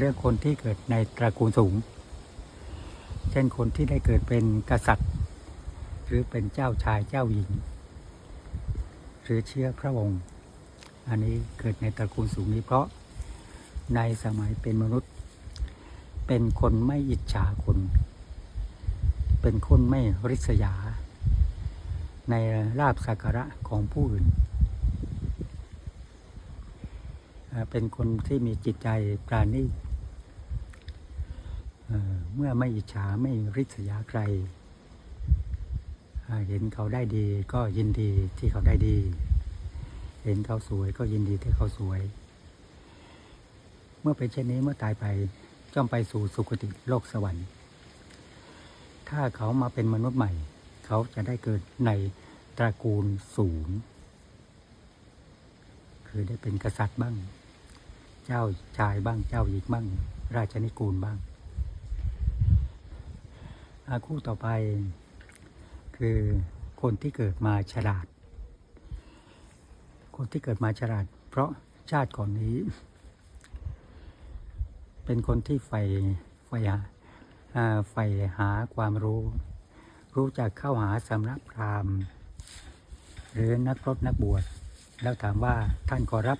เรื่องคนที่เกิดในตระกูลสูง เช่นคนที่ได้เกิดเป็นกษัตริย์ หรือเป็นเจ้าชายเจ้าหญิง หรือเชื้อพระวงศ์อันนี้เกิดในตระกูลสูงนี้เพราะในสมัยเป็นมนุษย์ เป็นคนไม่อิจฉาคน เป็นคนไม่ริษยา ในลาบสักการะของผู้อื่นอ่า เป็นคนที่มีจิตใจปราณีเมื่อไม่อิจฉาไม่ริษยาใคร เห็นเขาได้ดีก็ยินดีที่เขาได้ดี เห็นเขาสวยก็ยินดีที่เขาสวย เมื่อเป็นเช่นนี้เมื่อตายไปย่อมไปสู่สุคติโลกสวรรค์ ถ้าเขามาเป็นมนุษย์ใหม่ เขาจะได้เกิดในตระกูลสูง คือได้เป็นกษัตริย์บ้าง เจ้าชายบ้างเจ้าหญิงบ้าง ราชนิกูลบ้างอาคู่ต่อไปคือคนที่เกิดมาฉลาด คนที่เกิดมาฉลาด เพราะชาติก่อนนี้ เป็นคนที่ใฝ่ใฝ่หาอ่าใฝ่หาความรู้ รู้จักเข้าหาสำนักพราหมณ์ หรือนักรบนักบวช แล้วถามว่าท่านขอรับ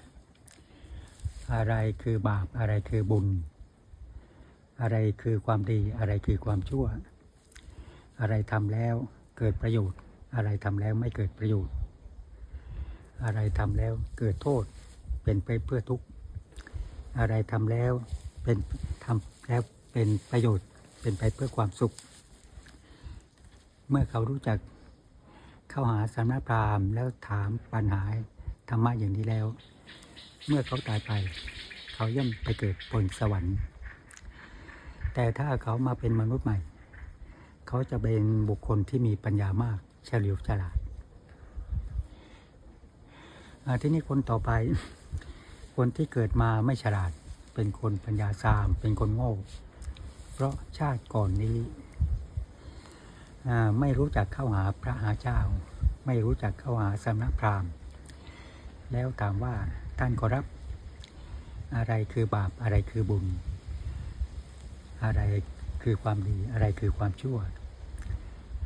อะไรคือบาปอะไรคือบุญ อะไรคือความดีอะไรคือความชั่ว อะไรทำแล้วเกิดประโยชน์ อะไรทำแล้วไม่เกิดประโยชน์ อะไรทำแล้วเกิดโทษเป็นไปเพื่อทุกข์ อะไรทำแล้วเป็นทำแล้วเป็นประโยชน์เป็นไปเพื่อความสุข เมื่อเขารู้จักเข้าหาสำนักพราหมณ์แล้วถามปัญหาธรรมะอย่างนี้แล้ว เมื่อเขาตายไป เขาย่อมไปเกิดบนสวรรค์ แต่ถ้าเขามาเป็นมนุษย์ใหม่ เขาจะเป็นบุคคลที่มีปัญญามากเฉลียวฉลาดที่นี่คนต่อไป คนที่เกิดมาไม่ฉลาด เป็นคนปัญญาซาม เป็นคนโง่ เพราะชาติก่อนนี้ไม่รู้จักเข้าหาพระหาเจ้า ไม่รู้จักเข้าหาสำนักพราหมณ์ แล้วถามว่า ท่านขอรับ อะไรคือบาปอะไรคือบุญ อะไรคือความดีอะไรคือความชั่ว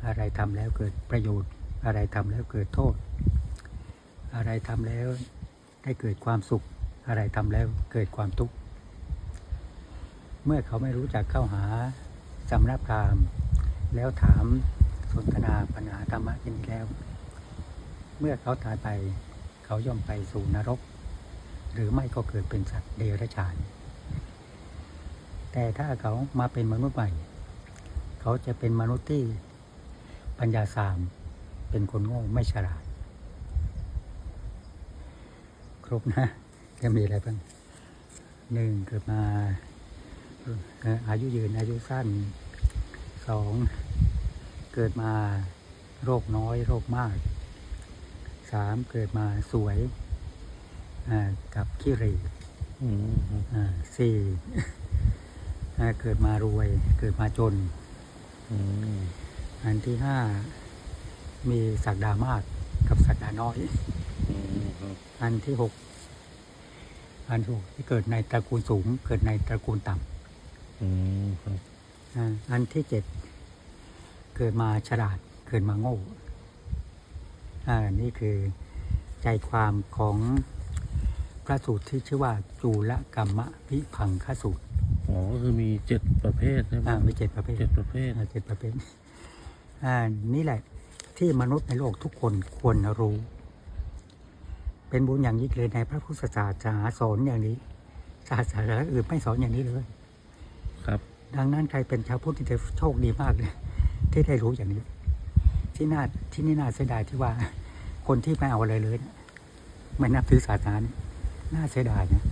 อะไรทำแล้วเกิดประโยชน์ อะไรทำแล้วเกิดโทษ อะไรทำแล้วได้เกิดความสุข อะไรทำแล้วเกิดความทุกข์เมื่อเขาไม่รู้จักเข้าหาสำนักพราหมณ์แล้วถามสนทนาปัญหาธรรมะอย่างนี้แล้ว เมื่อเขาตายไป เขาย่อมไปสู่นรก หรือไม่ก็เกิดเป็นสัตว์เดรัจฉาน แต่ถ้าเขามาเป็นมนุษย์ใหม่ เขาจะเป็นมนุษย์ที่ปัญญาสาม เป็นคนโง่ไม่ฉลาด ครบนะจะมีอะไรบ้างหนึ่งเกิดมาอายุยืนอายุสั้นสองเกิดมาโรคน้อยโรคมากสามเกิดมาสวย กับขี้เหร่อืมครับอ่าสี่อ่าเกิดมารวย เกิดมาจนอืมอันที่ห้ามีศักดามากกับศักดาน้อยอืมครับอันที่หกอันที่หกที่เกิดในตระกูลสูง เกิดในตระกูลต่อืมครับำอ่าอันที่เจ็ดเกิดมาฉลาดเกิดมาโง่อ่านี่คือใจความของ พระสูตรที่ชื่อว่าจูลกรรมวิพังคสูตรอ๋อก็คือมีเจ็ดประเภทใช่ไหมอ่ามีเจ็ดประเภทเจ็ดประเภทอ่าเจ็ดประเภทอ่านี่แหละที่มนุษย์ในโลกทุกคนควรรู้ เป็นบุญอย่างยิ่งเลยในพระพุทธศาสนาสอนอย่างนี้ศาสนาอื่นไม่สอนอย่างนี้เลย ครับ ดังนั้นใครเป็นชาวพุทธที่จะโชคดีมากเลยที่ได้รู้อย่างนี้ ที่น่าที่นี่น่าเสียดายที่ว่า คนที่ไม่เอาอะไรเลยเนี่ยไม่นับถือศาสนาเนี่ย น่าเสียดายนะ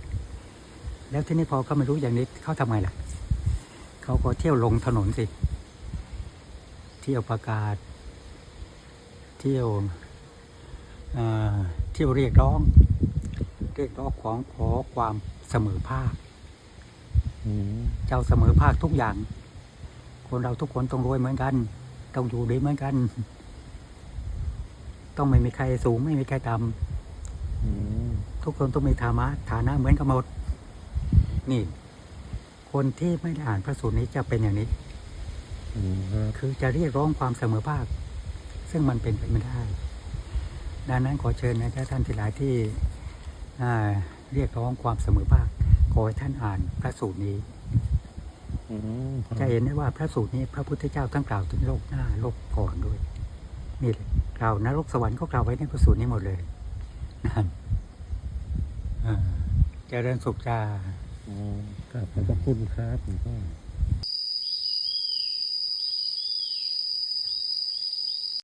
แล้วที่นี่พอเขาไม่รู้อย่างนี้เขาทำไงล่ะ เขาก็เที่ยวลงถนนสิ เที่ยวประกาศ เที่ยวเอ่อเที่ยวเรียกร้อง เรียกร้องของขอความเสมอภาคอืมเจ้าเสมอภาคทุกอย่าง คนเราทุกคนต้องรวยเหมือนกัน ต้องอยู่ดีเหมือนกัน ต้องไม่มีใครสูงไม่มีใครต่อืมำ ทุกคนต้องมีฐานะฐานะเหมือนกันหมด นี่ คนที่ไม่ได้อ่านพระสูตรนี้จะเป็นอย่างนี้อืมครับคือจะเรียกร้องความเสมอภาค ซึ่งมันเป็นไปไม่ได้ ดังนั้นขอเชิญนะท่านที่หลายที่อ่าเรียกร้องความเสมอภาค ขอให้ท่านอ่านพระสูตรนี้อืมครับจะเห็นได้ว่าพระสูตรนี้ พระพุทธเจ้าทั้งกล่าวถึงโลกหน้าโลกก่อนด้วย นี่เลยกล่าวนรกสวรรค์ก็กล่าวไว้ในพระสูตรนี้หมดเลยนั่นอ่า เจริญสุขจ้า อืมครับขอบพระคุณครับหลวงพ่อ